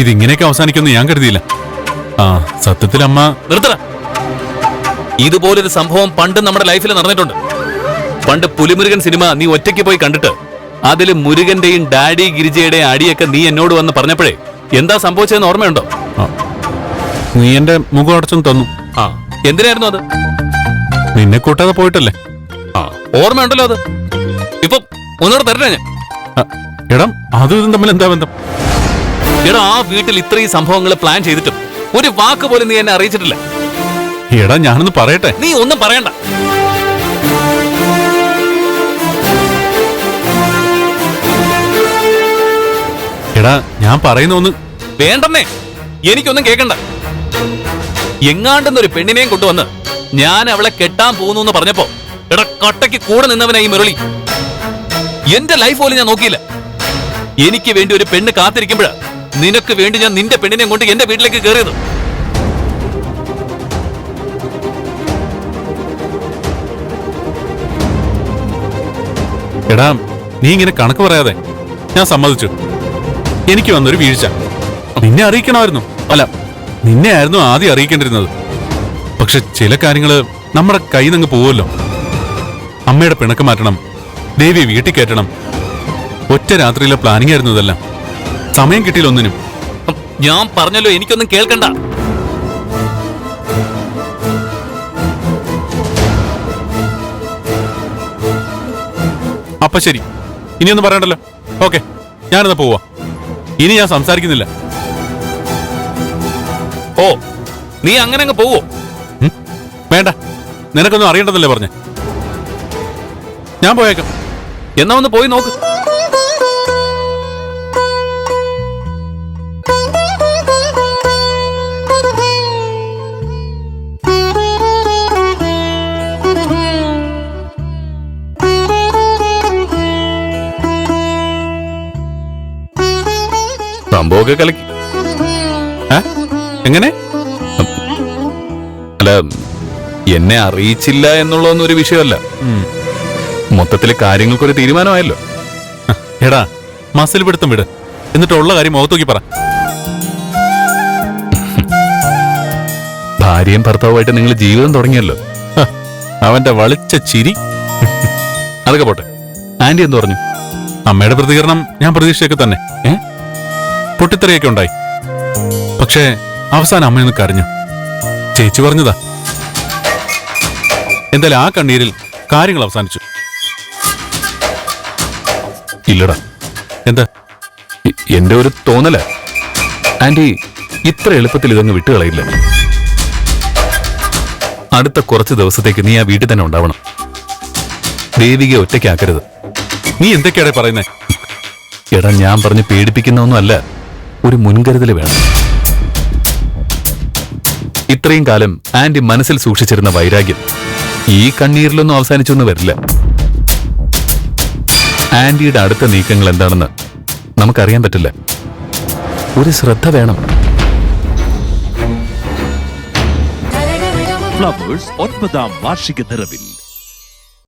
ഇതിങ്ങനെയൊക്കെ അവസാനിക്കുമെന്ന് ഞാൻ കരുതിയില്ല. ആ സത്യത്തിൽ അമ്മ നിർത്തട. ഇതുപോലൊരു സംഭവം പണ്ട് നമ്മുടെ ലൈഫിൽ നടന്നിട്ടുണ്ട്. പണ്ട് പുലിമുരുകൻ സിനിമ നീ ഒറ്റയ്ക്ക് പോയി കണ്ടിട്ട് അതിൽ മുരുകന്റെയും ഡാഡി ഗിരിജയുടെയും അടിയൊക്കെ നീ എന്നോട് വന്ന് പറഞ്ഞപ്പോഴേ എന്താ സംഭവിച്ചതെന്ന് ഓർമ്മയുണ്ടോ? നീ എന്റെ മുഖം അടച്ചു തന്നു. ആ എന്തിനായിരുന്നു അത്? നിന്നെ കൂട്ടാതെ പോയിട്ടല്ലേ? ആ ഓർമ്മയുണ്ടല്ലോ അത്. ഇപ്പൊ ഒന്നുകൂടെ തരണേ ഞാൻ. എടാ അതും ഇതും തമ്മിൽ എന്താ ബന്ധം? എടാ ആ വീട്ടിൽ ഇത്രയും സംഭവങ്ങൾ പ്ലാൻ ചെയ്തിട്ടും ഒരു വാക്ക് പോലും നീ എന്നെ അറിയിച്ചിട്ടില്ല. എടാ ഞാനൊന്ന് പറയട്ടെ? നീ ഒന്നും പറയണ്ട. എടാ ഞാൻ പറയുന്ന ഒന്ന് വേണ്ടെന്നേ എനിക്കൊന്നും കേൾക്കണ്ട എങ്ങാണ്ടെന്നൊരു പെണ്ണിനെയും കൊണ്ടുവന്ന് ഞാൻ അവളെ കെട്ടാൻ പോകുന്നു എന്ന് പറഞ്ഞപ്പോ എടാ കട്ടയ്ക്ക് കൂടെ നിന്നവനായി മുരളി. എന്റെ ലൈഫ് പോലും ഞാൻ നോക്കിയില്ല. എനിക്ക് വേണ്ടി ഒരു പെണ്ണ് കാത്തിരിക്കുമ്പോഴാ നിനക്ക് വേണ്ടി ഞാൻ നിന്റെ പെണ്ണിനെ കൊണ്ട് എന്റെ വീട്ടിലേക്ക് കയറിയത് എടാ നീ ഇങ്ങനെ കണക്ക് പറയാതെ ഞാൻ സമ്മതിച്ചു. എനിക്ക് വന്നൊരു വീഴ്ച. നിന്നെ അറിയിക്കണമായിരുന്നു. അല്ല നിന്നെ ആയിരുന്നു ആദ്യം അറിയിക്കേണ്ടിരുന്നത് പക്ഷെ ചില കാര്യങ്ങൾ നമ്മുടെ കയ്യിൽ നിന്ന് പോവുമല്ലോ. അമ്മയുടെ പിണക്ക് മാറ്റണം ദേവിയെ വീട്ടിൽ കയറ്റണം. ഒറ്റ രാത്രിയിലെ പ്ലാനിംഗ് ആയിരുന്നു ഇതെല്ലാം. സമയം കിട്ടിയില്ല ഒന്നിനും. ഞാൻ പറഞ്ഞല്ലോ എനിക്കൊന്നും കേൾക്കണ്ട. അപ്പൊ ശരി. ഇനിയൊന്നും പറയണ്ടല്ലോ. ഓക്കെ ഞാനിതാ പോവാ. ഇനി ഞാൻ സംസാരിക്കുന്നില്ല. ഓ നീ അങ്ങനെ അങ്ങ് പോവോ? വേണ്ട. നിനക്കൊന്നും അറിയണ്ടെന്നല്ലേ പറഞ്ഞേ? ഞാൻ പോയേക്കാം. എന്നാ ഒന്ന് പോയി നോക്ക്. സംഭവമൊക്കെ കലക്കി? എങ്ങനെ? അല്ല എന്നെ അറിയിച്ചില്ല എന്നുള്ളതൊന്നും ഒരു വിഷയമല്ല. മൊത്തത്തിലെ മൊത്തത്തിൽ കാര്യങ്ങൾക്കൊരു തീരുമാനമായല്ലോ. എടാ മസിൽ പിടുത്തം വിട്. എന്നിട്ടുള്ള കാര്യം മുഖത്തോക്കി പറ. ഭാര്യയും ഭർത്താവുമായിട്ട് നിങ്ങൾ ജീവിതം തുടങ്ങിയല്ലോ. അവന്റെ വളിച്ച ചിരി. അതൊക്കെ പോട്ടെ. ആന്റി എന്ത് പറഞ്ഞു? അമ്മയുടെ പ്രതികരണം ഞാൻ പ്രതീക്ഷയൊക്കെ തന്നെ. ഏ? പൊട്ടിത്തെറിയൊക്കെ ഉണ്ടായി. പക്ഷേ അവസാനം അമ്മയൊന്ന് കരഞ്ഞു. ചേച്ചി പറഞ്ഞതാ. എന്തായാലും ആ കണ്ണീരിൽ കാര്യങ്ങൾ അവസാനിച്ചു. ഇല്ലടാ. എന്താ? എന്റെ ഒരു തോന്നല. ആന്റി ഇത്ര എളുപ്പത്തിൽ ഇതങ്ങ് വിട്ടുകളയില്ല അടുത്ത കുറച്ച് ദിവസത്തേക്ക് നീ ആ വീട്ടിൽ തന്നെ ഉണ്ടാവണം. ദേവികയെ ഒറ്റയ്ക്കാക്കരുത്. നീ എന്തൊക്കെയാടേ പറയുന്നേ? എടാ ഞാൻ പറഞ്ഞ് പേടിപ്പിക്കുന്നൊന്നും അല്ല ഒരു മുൻകരുതൽ വേണം. ഇത്രയും കാലം ആന്റി മനസ്സിൽ സൂക്ഷിച്ചിരുന്ന വൈരാഗ്യം ഈ കണ്ണീരിലൊന്നും അവസാനിച്ചൊന്നും വരില്ല. ആന്റിയുടെ അടുത്ത നീക്കങ്ങൾ എന്താണെന്ന് നമുക്കറിയാൻ പറ്റില്ല. ഒരു ശ്രദ്ധ വേണം. ഫ്ലവേഴ്സ് ഒൻപതാം വാർഷിക നിറവിൽ.